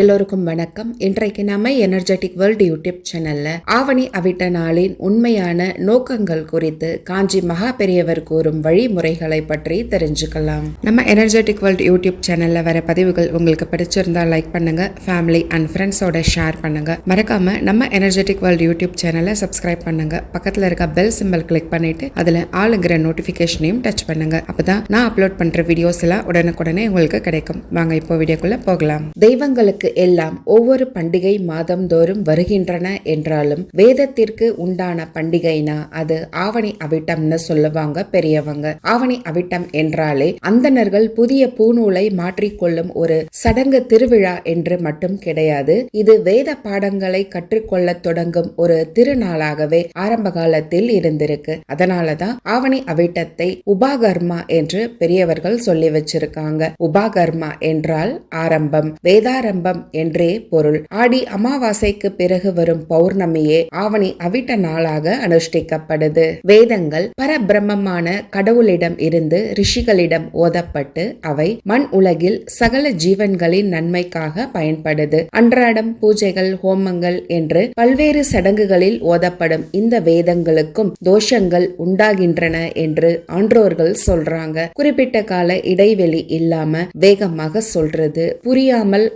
எல்லோருக்கும் வணக்கம். இன்றைக்கு நம்ம எனர்ஜெட்டிக் வேர்ல்டு யூடியூப் சேனல்ல ஆவணி அவிட்ட நாளின் உண்மையான நோக்கங்கள் குறித்து காஞ்சி மகா பெரியவர் கூறும் வழிமுறைகளை பற்றி தெரிஞ்சுக்கலாம். நம்ம எனர்ஜெட்டிக் வேர்ல்டு யூடியூப் சேனல்ல வர பதிவுகள் உங்களுக்கு பிடிச்சிருந்தா லைக் பண்ணுங்க. ஃபேமிலி அண்ட் ஃப்ரெண்ட்ஸோட ஷேர் பண்ணுங்க. மறக்காம நம்ம எனர்ஜெட்டிக் வேர்ல்டு யூடியூப் சேனலை சப்ஸ்கிரைப் பண்ணுங்க. பக்கத்துல இருக்க பெல் சிம்பல் கிளிக் பண்ணிட்டு அதுல ஆளுங்கிற நோட்டிபிகேஷனையும் டச் பண்ணுங்க. அப்பதான் நான் அப்லோட் பண்ற வீடியோஸ் எல்லாம் உடனுக்குடனே உங்களுக்கு கிடைக்கும். வாங்க இப்போ வீடியோக்குள்ள போகலாம். தெய்வங்களுக்கு எல்லாம் ஒவ்வொரு பண்டிகை மாதந்தோறும் வருகின்றன என்றாலும் வேதத்திற்கு உண்டான பண்டிகைனா அது ஆவணி அவிட்டம்னு சொல்லுவாங்க பெரியவங்க. ஆவணி அவிட்டம் என்றாலே அந்தணர்கள் புதிய பூநூலை மாற்றிக்கொள்ளும் ஒரு சடங்கு திருவிழா என்று மட்டும் கிடையாது. இது வேத பாடங்களை கற்றுக்கொள்ள தொடங்கும் ஒரு திருநாளாகவே ஆரம்ப காலத்தில் இருந்திருக்கு. அதனாலதான் ஆவணி அவிட்டத்தை உபாகர்மா என்று பெரியவர்கள் சொல்லி வச்சிருக்காங்க. உபாகர்மா என்றால் ஆரம்பம். வேதாரம்பம் என்றே பொருள். ஆடி அமாவாசைக்கு பிறகு வரும் பௌர்ணமியே ஆவணி அவிட்ட நாளாக அனுஷ்டிக்கப்படுது. வேதங்கள் பரபிரம்மமான கடவுளிடம் இருந்து ரிஷிகளிடம் ஓதப்பட்டு அவை மண் உலகில் சகல ஜீவன்களின் நன்மைக்காக பயன்படுது. அன்றாடம் பூஜைகள் ஹோமங்கள் என்று பல்வேறு சடங்குகளில் ஓதப்படும் இந்த வேதங்களுக்கும் தோஷங்கள் உண்டாகின்றன என்று ஆன்றோர்கள் சொல்றாங்க. குறிப்பிட்ட கால இடைவெளி இல்லாம வேகமாக சொல்றது புரியாமல்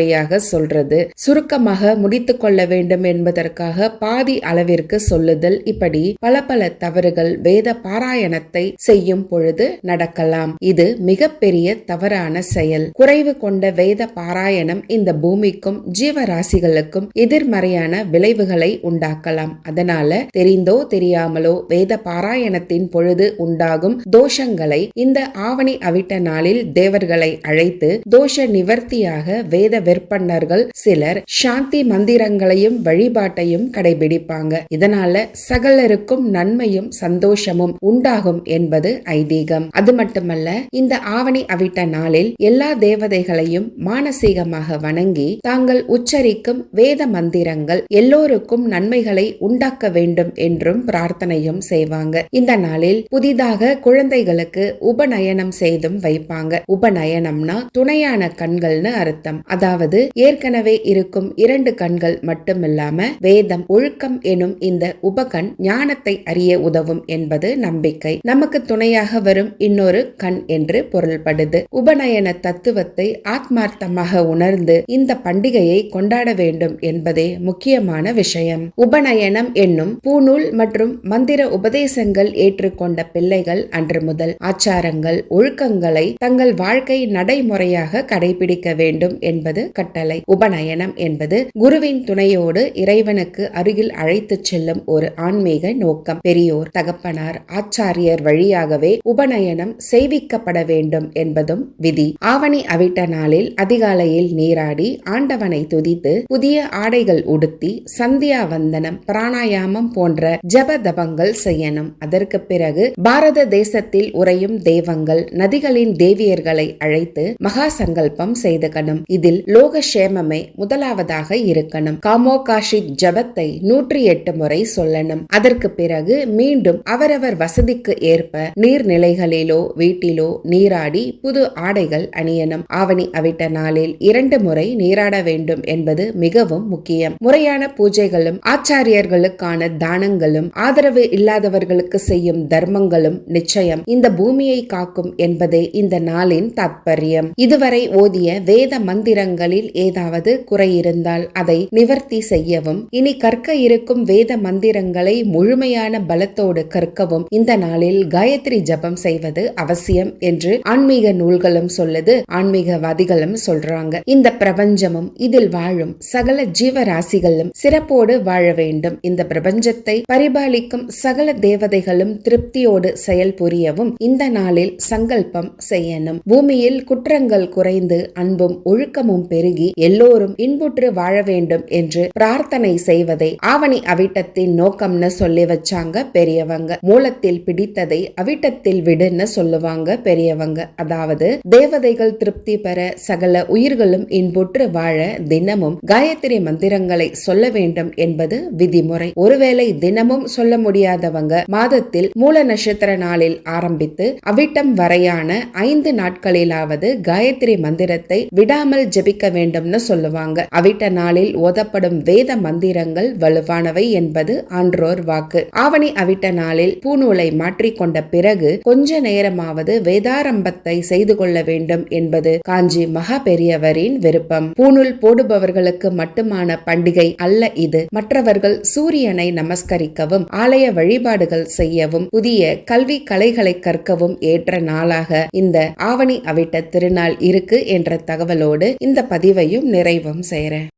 முறையாக சொல்றது. சுருக்கமாக முடித்துக் கொள்ள வேண்டும் என்பதற்காக பாதி அளவிற்கு சொல்லுதல். இப்படி பல பல தவறுகள் வேத பாராயணத்தை செய்யும் பொழுது நடக்கலாம். இது மிகப்பெரிய தவறான செயல். குறைவு கொண்ட வேத பாராயணம் இந்த பூமிக்கும் ஜீவராசிகளுக்கும் எதிர்மறையான விளைவுகளை உண்டாக்கலாம். அதனால தெரிந்தோ தெரியாமலோ வேத பாராயணத்தின் பொழுது உண்டாகும் தோஷங்களை இந்த ஆவணி அவிட்ட நாளில் தேவர்களை அழைத்து தோஷ நிவர்த்தியாக வேத விற்பன்னர்கள் சிலர் சாந்தி மந்திரங்களையும் வழிபாட்டையும் கடைபிடிப்பாங்க. இதனால சகலருக்கும் நன்மையும் சந்தோஷமும் உண்டாகும் என்பது ஐதீகம். அது மட்டுமல்ல இந்த ஆவணி அவிட்ட நாளில் எல்லா தேவதைகளையும் மானசீகமாக வணங்கி தாங்கள் உச்சரிக்கும் வேத மந்திரங்கள் எல்லோருக்கும் நன்மைகளை உண்டாக்க வேண்டும் என்றும் பிரார்த்தனையும் செய்வாங்க. இந்த நாளில் புதிதாக குழந்தைகளுக்கு உபநயனம் செய்தும் வைப்பாங்க. உபநயனம்னா துணையான கண்கள்னு அர்த்தம். அதாவது ஏற்கனவே இருக்கும் இரண்டு கண்கள் மட்டுமில்லாம வேதம் ஒழுக்கம் எனும் இந்த உபகண் ஞானத்தை அறிய உதவும் என்பது நம்பிக்கை. நமக்கு துணையாக வரும் இன்னொரு கண் என்று பொருள்படுது. உபநயன தத்துவத்தை ஆத்மார்த்தமாக உணர்ந்து இந்த பண்டிகையை கொண்டாட வேண்டும் என்பதே முக்கியமான விஷயம். உபநயனம் என்னும் பூநூல் மற்றும் மந்திர உபதேசங்கள் ஏற்றுக்கொண்ட பிள்ளைகள் அன்று முதல் ஆச்சாரங்கள் ஒழுக்கங்களை தங்கள் வாழ்க்கை நடைமுறையாக கடைபிடிக்க வேண்டும் என்பது கட்டளை உபநயனம் என்பது குருவின் துணையோடு இறைவனுக்கு அருகில் அழைத்துச் செல்லும் ஒரு ஆன்மீக நோக்கம். பெரியோர் தகப்பனார் ஆச்சாரியர் வழியாகவே உபநயனம் செய்விக்கப்பட வேண்டும் என்பதும் விதி. ஆவணி அவிட்ட நாளில் அதிகாலையில் நீராடி ஆண்டவனை துதித்து புதிய ஆடைகள் உடுத்தி சந்தியா வந்தனம் பிராணாயாமம் போன்ற ஜப தபங்கள் செய்யணும். அதற்கு பிறகு பாரத தேசத்தில் உறையும் தெய்வங்கள் நதிகளின் தேவியர்களை அழைத்து மகா சங்கல்பம் செய்துக்கணும். இதில் லோகக்ஷேமமே முதலாவதாக இருக்கணும். காமோகாஷி ஜபத்தை நூற்றி எட்டு முறை சொல்லணும். அதற்கு பிறகு மீண்டும் அவரவர் வசதிக்கு ஏற்ப நீர்நிலைகளிலோ வீட்டிலோ நீராடி புது ஆடைகள் அணியணும். ஆவணி அவிட்ட நாளில் இரண்டு முறை நீராட வேண்டும் என்பது மிகவும் முக்கியம். முறையான பூஜைகளும் ஆச்சாரியர்களுக்கான தானங்களும் ஆதரவு இல்லாதவர்களுக்கு செய்யும் தர்மங்களும் நிச்சயம். இந்த பூமியை காக்கும் என்பதே இந்த நாளின் தாற்பயம் இதுவரை ஓதிய வேத மந்திரங்கள் மந்திரங்களில் ஏதாவது குறை இருந்தால் அதை நிவர்த்தி செய்யவும் இனி கற்க இருக்கும் வேத மந்திரங்களை முழுமையான பலத்தோடு கற்கவும் இந்த நாளில் காயத்ரி ஜபம் செய்வது அவசியம் என்று ஆன்மீக நூல்களும் சொல்லுது ஆன்மீகவாதிகளும் சொல்றாங்க. இந்த பிரபஞ்சமும் இதில் வாழும் சகல ஜீவராசிகளும் சிறப்போடு வாழ வேண்டும். இந்த பிரபஞ்சத்தை பரிபாலிக்கும் சகல தேவதைகளும் திருப்தியோடு செயல் புரியவும் இந்த நாளில் சங்கல்பம் செய்யணும். பூமியில் குற்றங்கள் குறைந்து அன்பும் ஒழுக்கமும் பெருகி எல்லோரும் இன்புற்று வாழ வேண்டும் என்று பிரார்த்தனை செய்வதை ஆவணி அவிட்டத்தின் நோக்கம்னு சொல்லி வச்சாங்க பெரியவங்க. மூலத்தில் பிடித்ததை அவிட்டத்தில் விடுன்னு சொல்லுவாங்க பெரியவங்க. அதாவது தேவதைகள் திருப்தி பெற சகல உயிர்களும் இன்புற்று வாழ தினமும் காயத்ரி மந்திரங்களை சொல்ல வேண்டும் என்பது விதிமுறை. ஒருவேளை தினமும் சொல்ல முடியாதவங்க மாதத்தில் மூல நட்சத்திர நாளில் ஆரம்பித்து அவிட்டம் வரையான ஐந்து நாட்களிலாவது காயத்ரி மந்திரத்தை விடாமல் ஜபிக்க ஜெபிக்க வேண்டும்னு சொல்லுவாங்க. அவிட்ட நாளில் ஓதப்படும் வேத மந்திரங்கள் வலுவானவை என்பது ஆன்றோர் வாக்கு. ஆவணி அவிட்ட நாளில் பூநூலை மாற்றிக்கொண்ட பிறகு கொஞ்ச நேரமாவது வேதாரம்பத்தை செய்து கொள்ள வேண்டும் என்பது காஞ்சி மகா பெரியவரின் விருப்பம். பூணூல் போடுபவர்களுக்கு மட்டுமான பண்டிகை அல்ல இது. மற்றவர்கள் சூரியனை நமஸ்கரிக்கவும் ஆலய வழிபாடுகள் செய்யவும் புதிய கல்வி கலைகளை கற்கவும் ஏற்ற நாளாக இந்த ஆவணி அவிட்ட திருநாள் இருக்கு என்ற தகவலோடு இந்த பதிவையும் நிறைவும் செய்கிறேன்